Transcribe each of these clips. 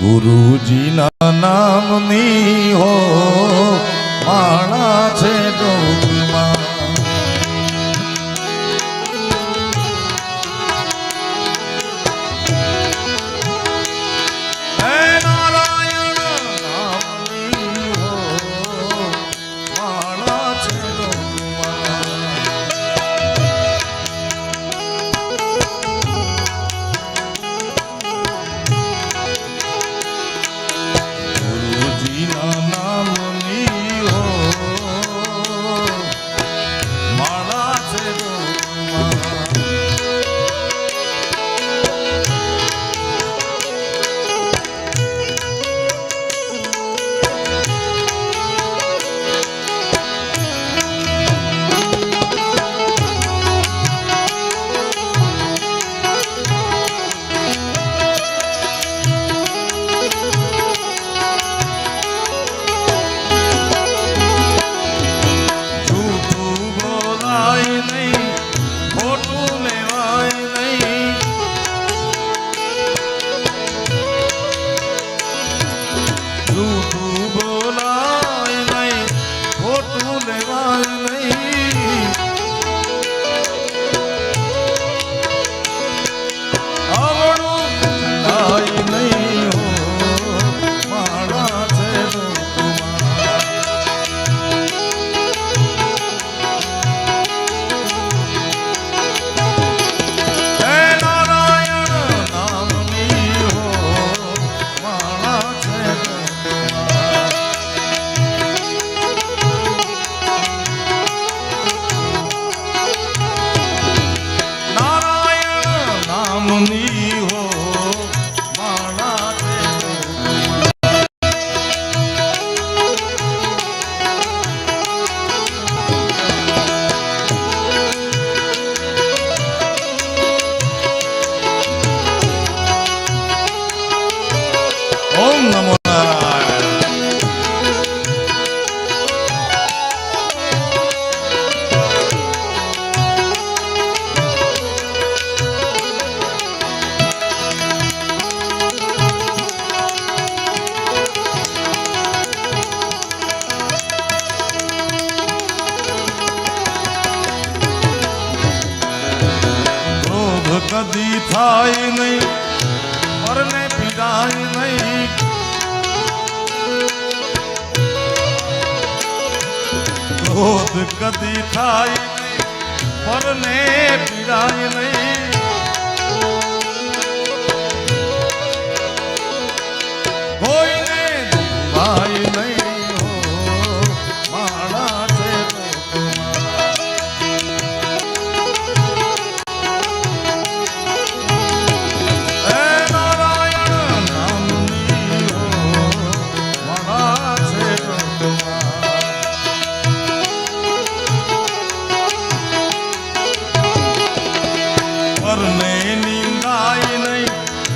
ગુરુજીના નામની હો માણા છે no tubo કદી થાય નહીં પરને પીડાય નહીં. ક્રોધ કદી થાય પરને પીડાય નહીં. પરને નિંદાય નહીં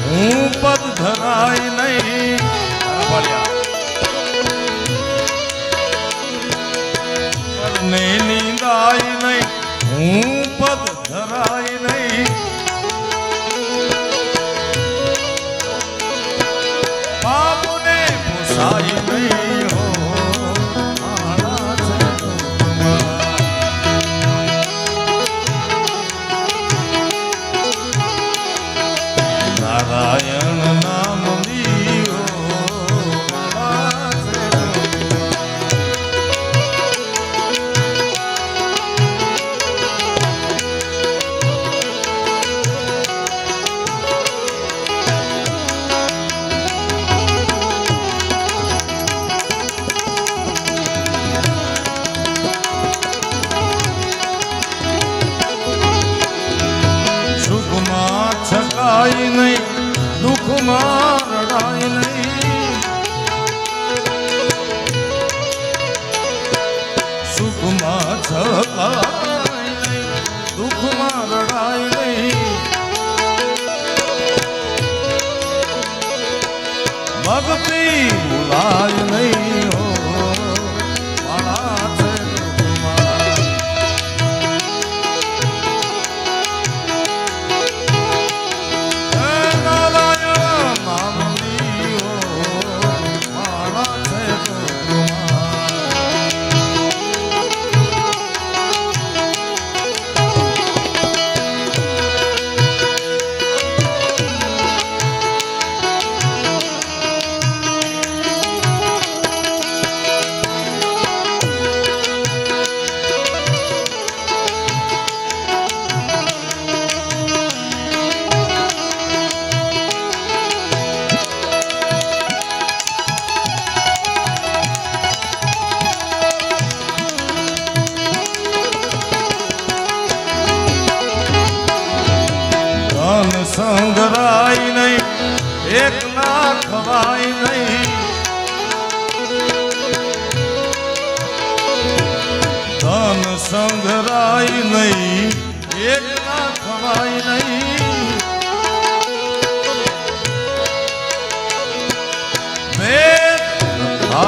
હું પદ ધરાય નહીં. પરને નિંદાય નહીં હું ભક્તિ ભૂલાય નહીં.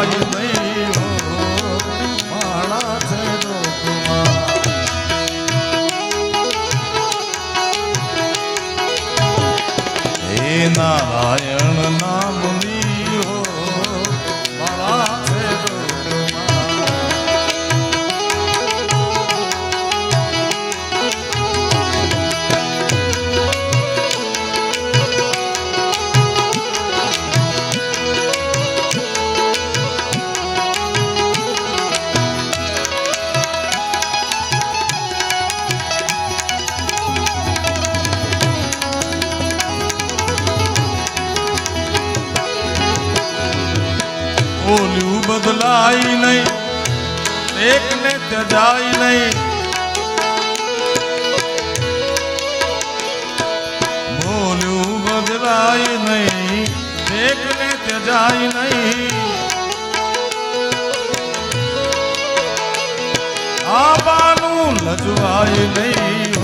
થાય નહીં એકને ત્યજાય નહીં. બોલ્યું બદલાય નહીં. એકને ત્યજાય નહીં. આબાનું લજવાય નહીં.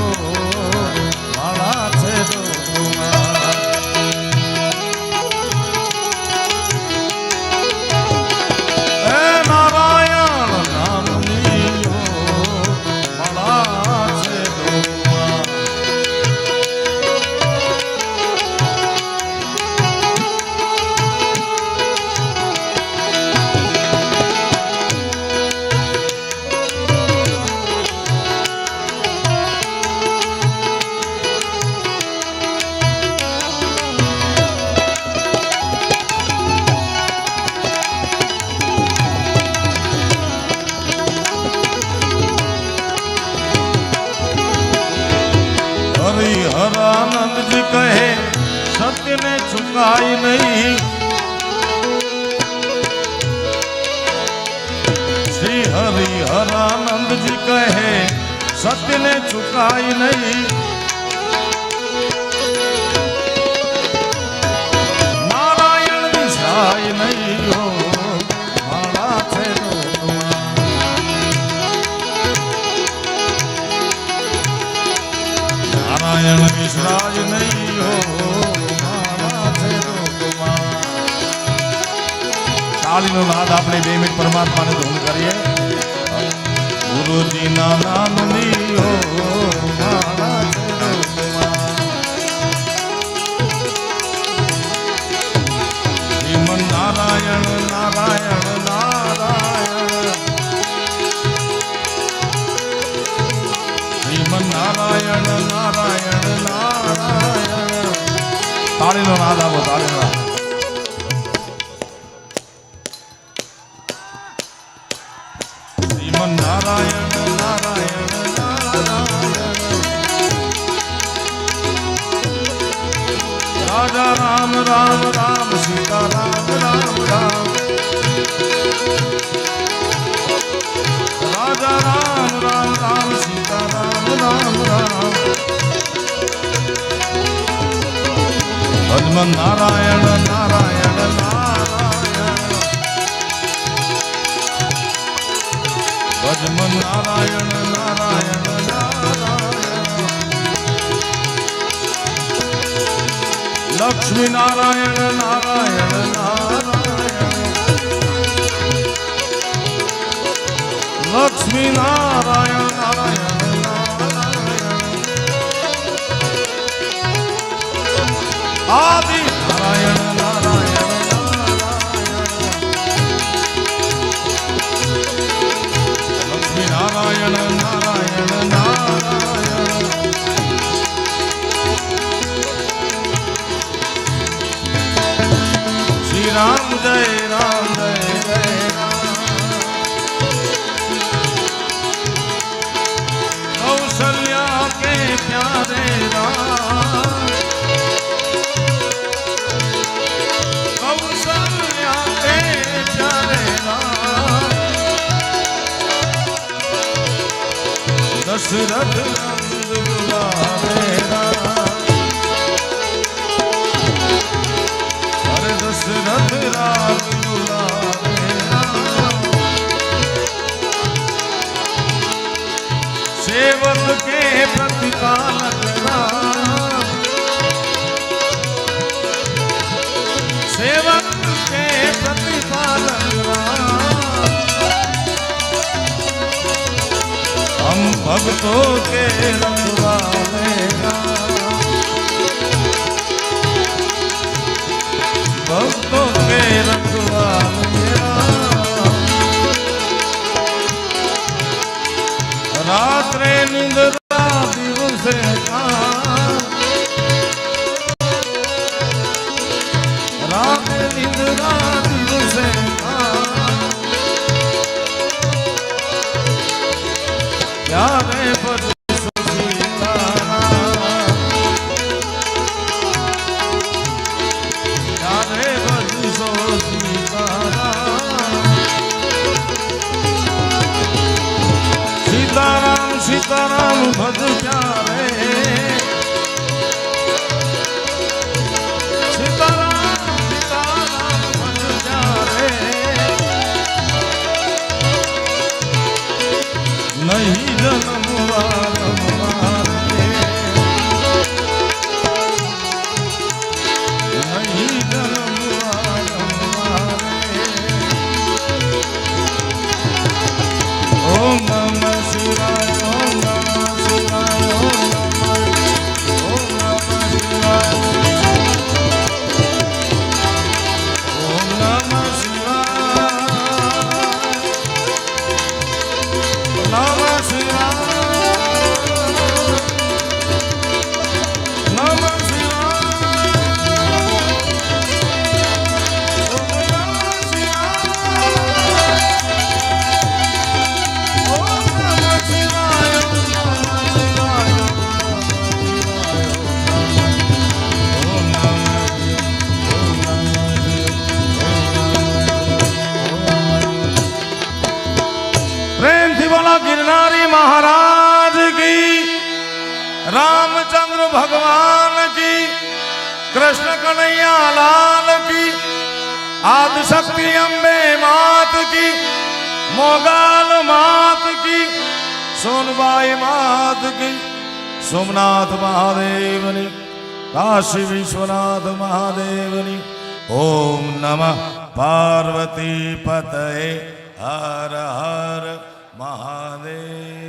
કહે સત્યને ચુકાય નહીં નારાયણ વિસાય નહીં હો માળા છે. નારાયણ વિસરાજ નહીં હો મારા છે. તાળીનો નાદ આપણે બે મિનિટ પરમાત્માને ધૂન કરીએ ગુરુજીના નામની નારાયણ નારાયણ નારાયણ. નારાયણ નારાયણ નારાયણ. તાળીનો નાદ આપો તાળીનો નારાયણ ભજમન નારાયણ નારાયણ નારાયણ ભજમન નારાયણ નારાયણ લક્ષ્મી નારાયણ નારાયણ નારાયણ લક્ષ્મી નારાયણ નારાયણ આદિ નારાયણ નારાયણ લક્ષ્મી નારાયણ નારાયણ નારાયણ શ્રી કૌશલ્યા કે પ્યારે રામ દશરથ हम भक्तों के रखवालेगा भक्तों के रखवालेगा रात्रे શક્તિ અંબે માત કી, મોગાલ માત કી, સોનબાઈ માત કી, સોમનાથ મહાદેવની, કાશી વિશ્વનાથ મહાદેવની, ઓમ નમઃ પાર્વતી પતયે હર હર મહાદેવ.